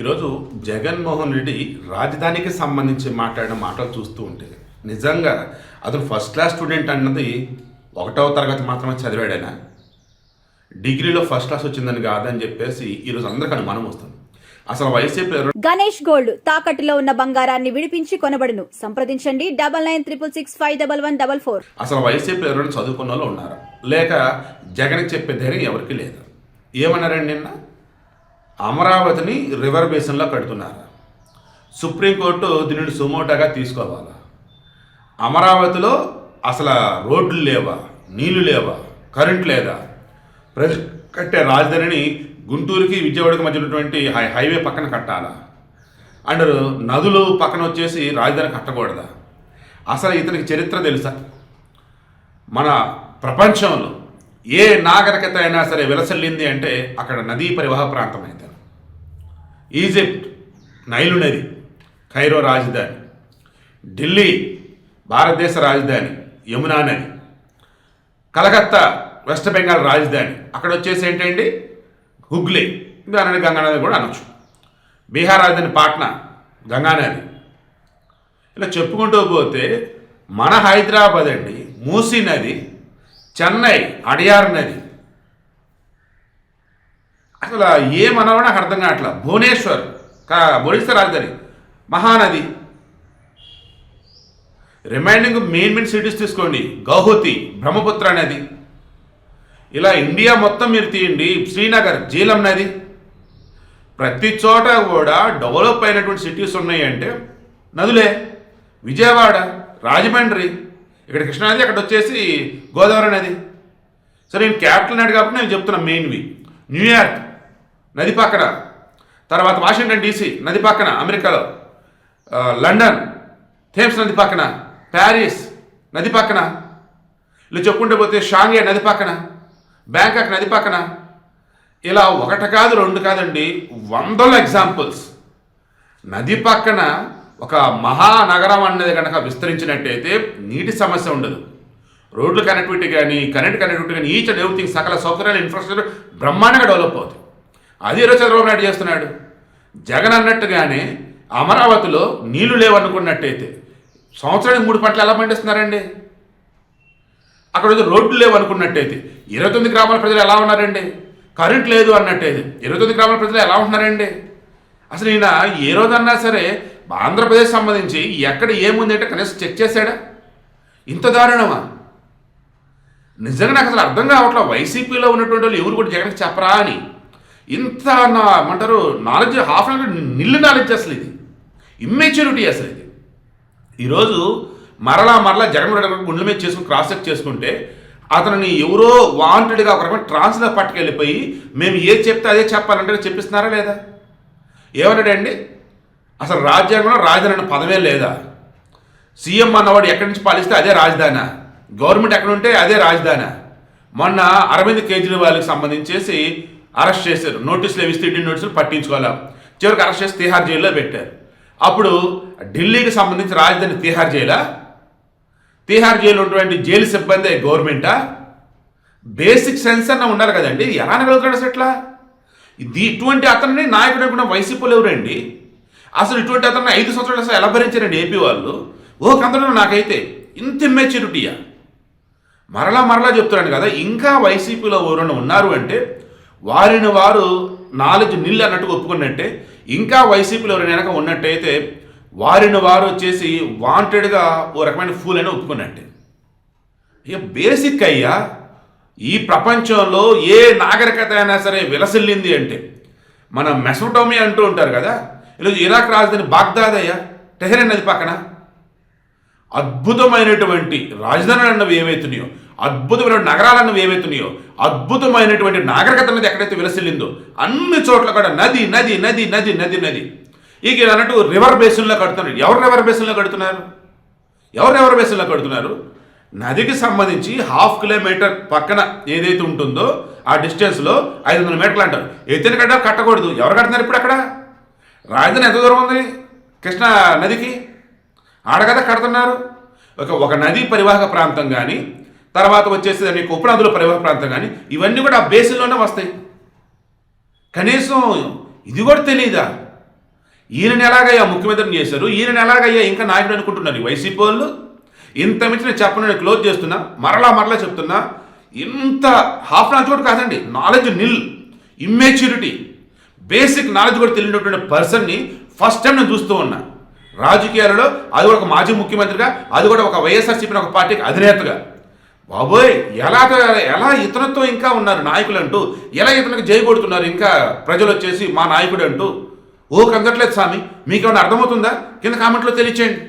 ఈరోజు జగన్మోహన్ రెడ్డి రాజధానికి సంబంధించి మాట్లాడిన మాటలు చూస్తూ ఉంటే నిజంగా అతను ఫస్ట్ క్లాస్ స్టూడెంట్ అన్నది ఒకటవ తరగతి మాత్రమే చదివాడైనా డిగ్రీలో ఫస్ట్ క్లాస్ వచ్చిందని కాదని చెప్పేసి ఈరోజు అందరికీ అనుమానం వస్తుంది. అసలు వైసీపీ గణేష్ గోల్డ్ తాకట్టులో ఉన్న బంగారాన్ని విడిపించి కొనబడును. సంప్రదించండి. Double nine triple six five double one double four. అసలు వైసీపీ ఎవరైనా చదువుకున్న వాళ్ళు ఉన్నారు? లేక జగన్కి చెప్పే ధైర్యం ఎవరికి లేదు? ఏమన్నారండి నిన్న? అమరావతిని రివర్ బేసిన్లో కడుతున్నారు. సుప్రీంకోర్టు దీనిని సుమోటాగా తీసుకోవాలా? అమరావతిలో అసలు రోడ్లు లేవా? నీళ్ళు లేవా? కరెంట్ లేదా? ప్రజ కట్టే రాజధానిని గుంటూరుకి విజయవాడకి మధ్య ఉన్నటువంటి హై హైవే పక్కన కట్టాలా? అండ్ నదులు పక్కన వచ్చేసి రాజధాని కట్టకూడదా? అసలు ఇతనికి చరిత్ర తెలుసా? మన ప్రపంచంలో ఏ నాగరికత అయినా సరే విలసల్లింది అంటే అక్కడ నదీ పరివాహ ప్రాంతం అయితే ఈజిప్ట్ నైలు నది ఖైరో రాజధాని. ఢిల్లీ భారతదేశ రాజధాని యమునా నది. కలకత్తా వెస్ట్ బెంగాల్ రాజధాని. అక్కడ వచ్చేసి ఏంటండి? హుగ్లీ. దానిని గంగానది కూడా అనొచ్చు. బీహార్ రాజధాని పాట్నా గంగానది ఇలా చెప్పుకుంటూ పోతే మన హైదరాబాద్ అండి మూసీ నది చెన్నై అడియార్ నది. అసలు ఏమనవో నాకు అర్థం కావట్లా. భువనేశ్వర్ కా ఒడిశా రాజధాని Mahanadi. Reminding main main cities తీసుకోండి. గౌహతి బ్రహ్మపుత్ర నది. ఇలా ఇండియా మొత్తం మీరు తీయండి. శ్రీనగర్ జీలం నది. ప్రతి చోట కూడా డెవలప్ అయినటువంటి సిటీస్ ఉన్నాయంటే నదులే. విజయవాడ రాజమండ్రి ఇక్కడ కృష్ణానది అక్కడ వచ్చేసి గోదావరి నది. సరే నేను క్యాపిటల్ నాడు కాబట్టి నేను చెప్తున్నా మెయిన్వి. న్యూయార్క్ నది పక్కన. తర్వాత వాషింగ్టన్ డీసీ నది పక్కన అమెరికాలో. లండన్ థేమ్స్ నది పక్కన. ప్యారిస్ నది పక్కన. ఇలా చెప్పుకుంటే పోతే షాంఘై నది పక్కన. బ్యాంకాక్ నది పక్కన. ఇలా ఒకటి కాదు రెండు కాదండి వందల ఎగ్జాంపుల్స్ నది పక్కన ఒక మహానగరం అన్నది కనుక విస్తరించినట్టయితే నీటి సమస్య ఉండదు. రోడ్లు కనెక్టివిటీ కానీ కరెంట్ కనెక్టివిటీ కానీ ఈచ్ అండ్ ఎవ్రీథింగ్ సకల సౌకర్యాలు ఇన్ఫ్రాస్ట్రక్చర్ బ్రహ్మాండంగా డెవలప్ అవుతుంది అది ఈరోజు చంద్రబాబు నాయుడు చేస్తున్నాడు. జగన్ అన్నట్టుగానే అమరావతిలో నీళ్ళు లేవనుకున్నట్టయితే సంవత్సరానికి మూడు పంటలు ఎలా పండిస్తున్నారండి? అక్కడ వచ్చి రోడ్లు లేవు అనుకున్నట్టయితే ఇరవై తొమ్మిది గ్రామాల ప్రజలు ఎలా ఉన్నారండి? కరెంట్ లేదు అన్నట్టయితే ఇరవై తొమ్మిది గ్రామాల ప్రజలు ఎలా ఉంటున్నారండి? అసలు ఈయన ఏ రోజన్నా సరే ఆంధ్రప్రదేశ్ సంబంధించి ఎక్కడ ఏముంది అంటే కనీసం చెక్ చేశాడా? ఇంత దారుణమా? నిజంగా నాకు అసలు అర్థం కావట్లేదు వైసీపీలో ఉన్నటువంటి వాళ్ళు ఎవరు కూడా జగన్కి చెప్పరా అని. ఇంత నా ఏమంటారు నాలెడ్జ్ హాఫ్ అన్ నిల్లు నాలెడ్జ్ అసలు ఇది. ఇమ్మెచ్యూరిటీ అసలు ఇది. ఈరోజు మరలా మరలా జగన్మోహన్ రెడ్డి గుండెల మీద చేసుకుని క్రాస్ చెక్ చేసుకుంటే అతనిని ఎవరో వాంటెడ్గా ఒక రకమైన ట్రాన్స్లో పట్టుకెళ్ళిపోయి మేము ఏది చెప్తే అదే చెప్పాలంటే చెప్పిస్తున్నారా లేదా? ఏమన్నాడండి? అసలు రాజ్యాంగంలో రాజధాని అనే పదమే లేదా? సీఎం అన్నవాడు ఎక్కడి నుంచి పాలిస్తే అదే రాజధాని. గవర్నమెంట్ ఎక్కడ ఉంటే అదే రాజధాని. మొన్న అరవింద్ కేజ్రీవాల్కి సంబంధించేసి అరెస్ట్ చేశారు. నోటీసులు ఇస్తే ఇంటి నోటీసులు పట్టించుకోవాలా? చివరికి అరెస్ట్ చేసి తిహార్ జైల్లో పెట్టారు. అప్పుడు ఢిల్లీకి సంబంధించి రాజధాని తిహార్ జైలా? తిహార్ జైలు ఉన్నటువంటి జైలు సిబ్బంది గవర్నమెంటా? బేసిక్ సెన్స్ అన్న ఉండాలి కదండి. ఎలా అనగలుగుతాడు అసలు ఎట్లా ఇది ఇటువంటి అతన్ని నాయకుడు అనుకున్న వైసీపీలో ఎవరండి? అసలు ఇటువంటి అతను ఐదు సంవత్సరాలు అసలు ఎలా భరించారండి ఏపీ వాళ్ళు? ఓ కందరం నాకైతే ఇంత ఇమ్మెచ్యూరిటీయా మరలా మరలా చెప్తున్నాను కదా ఇంకా వైసీపీలో ఎవరైనా ఉన్నారు అంటే వారిని వారు నాలెడ్జ్ నీళ్ళు అన్నట్టుగా ఒప్పుకున్నట్టే ఇంకా వైసీపీలో ఎవరైనా వెనక ఉన్నట్టయితే వారిని వారు వచ్చేసి వాంటెడ్గా ఓ రకమైన ఫూల్ అని ఒప్పుకున్నట్టే. ఇక బేసిక్ అయ్యా ఈ ప్రపంచంలో ఏ నాగరికత అయినా సరే విలసిల్లింది అంటే మన మెసోటోమి అంటూ ఉంటారు కదా ఈరోజు ఇరాక్ రాజధాని బాగ్దాద్ అయ్యా? టెహ్రెన్ నది పక్కన. అద్భుతమైనటువంటి రాజధానులు అన్నవి ఏమవుతున్నాయో అద్భుతమైన నగరాలు అన్నవి ఏవైతున్నాయో అద్భుతమైనటువంటి నాగరికత అనేది ఎక్కడైతే విలసిల్లిందో అన్ని చోట్ల కూడా నది నది నది నది నది నది. ఇక ఇలా అన్నట్టు రివర్ బేసిన్లో కడుతున్నారు. ఎవరు రివర్ బేసిన్లో కడుతున్నారు? ఎవరు రివర్ బేసిన్లో కడుతున్నారు? నదికి సంబంధించి హాఫ్ కిలోమీటర్ పక్కన ఏదైతే ఉంటుందో ఆ డిస్టెన్స్లో ఐదు వందల మీటర్లు అంటారు. ఎత్తిన కట్ట కట్టకూడదు. ఎవరు కడుతున్నారు ఇప్పుడు అక్కడ? రాజధాని ఎంత దూరం ఉంది? కృష్ణా నదికి? ఆడ కడుతున్నారు. ఒక ఒక నదీ పరివాహక ప్రాంతం కానీ తర్వాత వచ్చేసి నీకు ఉపనదుల పరివాహక ప్రాంతం కానీ ఇవన్నీ కూడా ఆ బేసిన్లోనే వస్తాయి. కనీసం ఇది కూడా తెలియదా ఈయనని ఎలాగయ్యా ముఖ్యమంత్రిని చేశారు? ఈయనని ఎలాగయ్యా ఇంకా నాయకుడు అనుకుంటున్నారు? ఈ వైసీపీ వాళ్ళు? ఇంత మించి నేను చెప్పను నేను క్లోజ్ చేస్తున్నా మరలా మరలా చెప్తున్నా ఇంత హాఫ్ ఆన్ చోటు కాదండి. Knowledge nil. Immaturity. Basic knowledge కూడా తెలియనటువంటి పర్సన్ని ఫస్ట్ టైం నేను చూస్తూ ఉన్నా. రాజకీయాలలో అది కూడా ఒక మాజీ ముఖ్యమంత్రిగా అది కూడా ఒక వైఎస్ఆర్సీపీ ఒక పార్టీకి అధినేతగా. బాబోయ్ ఎలా ఎలా ఇతనితో ఇంకా ఉన్నారు నాయకులు అంటూ ఎలా ఇతరులకు జయగొడుతున్నారు ఇంకా ప్రజలు వచ్చేసి మా నాయకుడు అంటూ ఓ కందట్లేదు స్వామి మీకేమైనా అర్థమవుతుందా? కింద కామెంట్లో తెలియచేయండి.